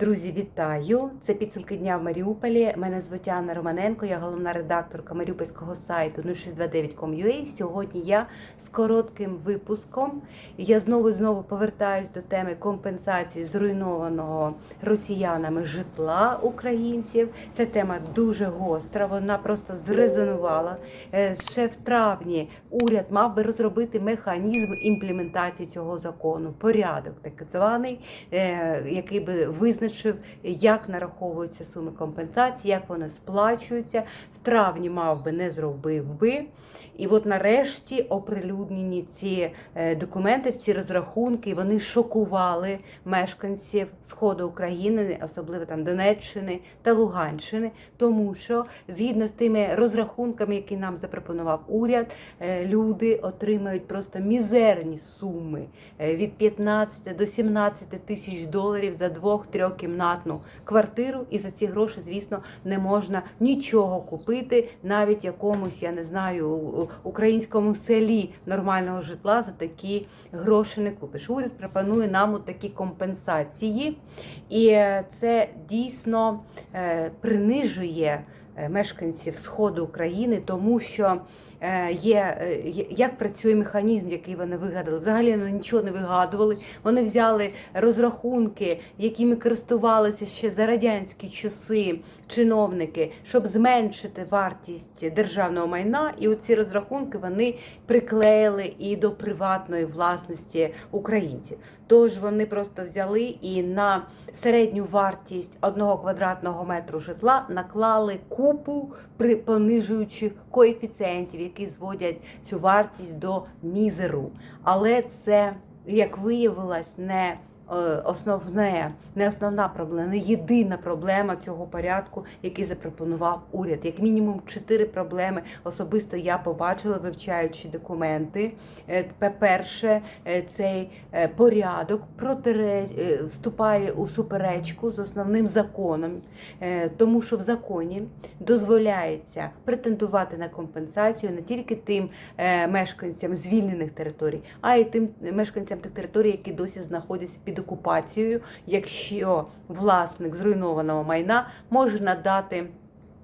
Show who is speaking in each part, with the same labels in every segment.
Speaker 1: Друзі, вітаю! Це підсумки дня в Маріуполі. Мене звуть Анна Романенко, я головна редакторка маріупольського сайту 0629.com.ua. Сьогодні я з коротким випуском. Я знову і знову повертаюсь до теми компенсації зруйнованого росіянами житла українців. Ця тема дуже гостра. Вона просто зрезонувала. Е, Ще в травні уряд мав би розробити механізм імплементації цього закону, порядок так званий, е, який би визначив, як нараховуються суми компенсації, як вони сплачуються. В травні мав би не зробив би. І от нарешті оприлюднені ці е, документи, ці розрахунки, вони шокували мешканців Сходу України, особливо там Донеччини та Луганщини, тому що згідно з тими розрахунками, які нам запропонував уряд, е, люди отримають просто мізерні суми е, від 15 до 17 тисяч доларів за двох-трьохкімнатну квартиру. І за ці гроші, звісно, не можна нічого купити, навіть якомусь, я не знаю, українському селі нормального житла за такі гроші не купиш. Уряд пропонує нам такі компенсації, і е, це дійсно е, принижує е, мешканців сходу України, тому що є е, як працює механізм, який вони вигадали. Взагалі вони нічого не вигадували. Вони взяли розрахунки, якими користувалися ще за радянські часи чиновники, щоб зменшити вартість державного майна. І оці розрахунки вони приклеїли і до приватної власності українців. Тож вони просто взяли і на середню вартість одного квадратного метру житла наклали купу при понижуючих коефіцієнтів, які зводять цю вартість до мізеру. Але це, як виявилось, не основне, не основна проблема, не єдина проблема цього порядку, який запропонував уряд. Як мінімум чотири проблеми особисто я побачила, вивчаючи документи. Е, По-перше, е, цей е, порядок протире... е, вступає у суперечку з основним законом, е, тому що в законі дозволяється претендувати на компенсацію не тільки тим е, мешканцям звільнених територій, а й тим мешканцям тих територій, які досі знаходяться під окупацією, якщо власник зруйнованого майна може надати.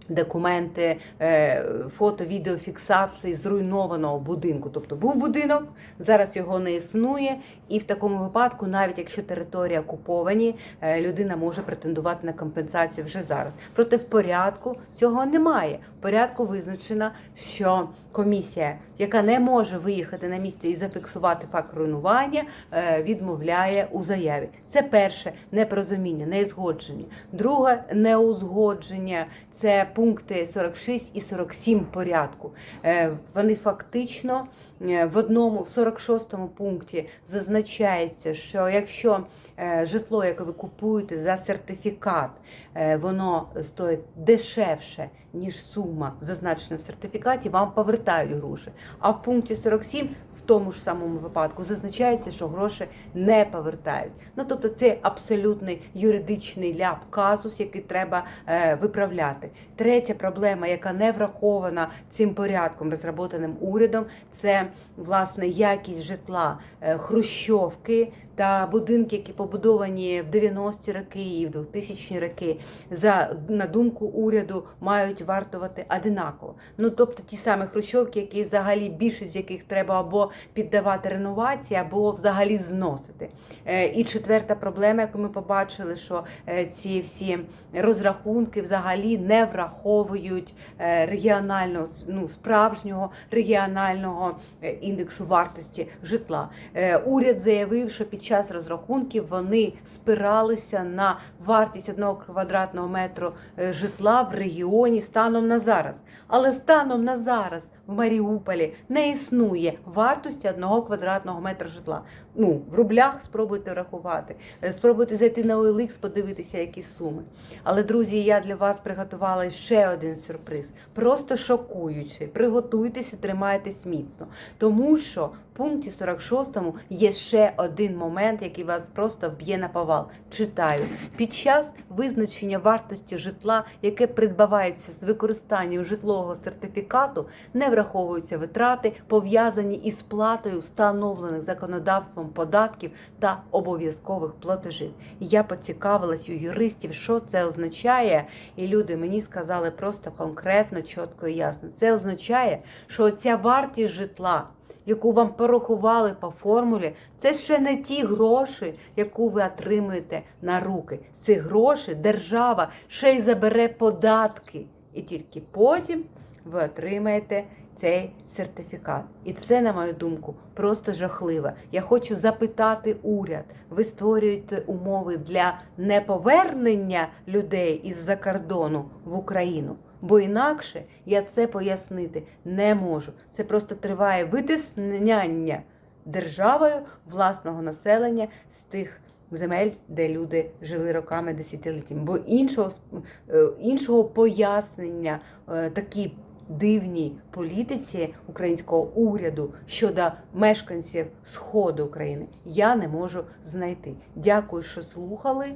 Speaker 1: Документи, е, фото, відеофіксації зруйнованого будинку. Тобто був будинок, зараз його не існує, і в такому випадку, навіть якщо територія окуповані, е, людина може претендувати на компенсацію вже зараз. Проте в порядку цього немає. Порядку визначено, що комісія, яка не може виїхати на місце і зафіксувати факт руйнування, е, відмовляє у заяві. Це перше непорозуміння, неізгодження. Друге неузгодження це пункти 46 і 47 порядку. Е, Вони фактично в одному, в 46-му пункті зазначається, що якщо е, житло, яке ви купуєте за сертифікат, е, воно стоїть дешевше, ніж сума, зазначена в сертифікаті, вам повертають гроші. А в пункті 47 в тому ж самому випадку зазначається, що гроші не повертають. Ну тобто це абсолютний юридичний ляп казус, який треба е, виправляти. Третя проблема, яка не врахована цим порядком, розробленим урядом, це власне якість житла, е, хрущовки та будинки, які побудовані в 90-ті роки і в 2000-ті роки, за на думку уряду, мають вартувати одинаково. Ну тобто ті самі хрущовки, які взагалі більшість з яких треба або піддавати реновації, або взагалі зносити. Е, І четверта проблема, яку ми побачили, що е, ці всі розрахунки взагалі не враховують е, регіонального ну, справжнього регіонального індексу вартості житла. Уряд заявив, що під час розрахунків вони спиралися на вартість одного квадратного метру е, житла в регіоні станом на зараз. Але станом на зараз в Маріуполі не існує вартості одного квадратного метра житла. Ну, в рублях спробуйте рахувати, Е, спробуйте зайти на OLX, подивитися, які суми. Але, друзі, я для вас приготувала ще один сюрприз, просто шокуючий. Приготуйтеся, тримайтесь міцно, тому що в пункті 46 є ще один момент, який вас просто вб'є на повал. Читаю під час визначення вартості житла, яке придбавається з використанням житлового сертифікату, не враховуються витрати, пов'язані із сплатою встановлених законодавством податків та обов'язкових платежів. Я поцікавилась у юристів, що це означає, і люди мені сказали просто конкретно, чітко і ясно. Це означає, що ця вартість житла, яку вам порахували по формулі, це ще не ті гроші, яку ви отримуєте на руки. З цих грошей держава ще й забере податки. І тільки потім ви отримаєте цей сертифікат. І це, на мою думку, просто жахливо. Я хочу запитати уряд: ви створюєте умови для неповернення людей із-за кордону в Україну. Бо інакше я це пояснити не можу. Це просто триває витисняння державою власного населення з тих земель, де люди жили роками десятиліттями. Бо іншого, е, іншого пояснення е, такій дивній політиці українського уряду щодо мешканців сходу України я не можу знайти. Дякую, що слухали.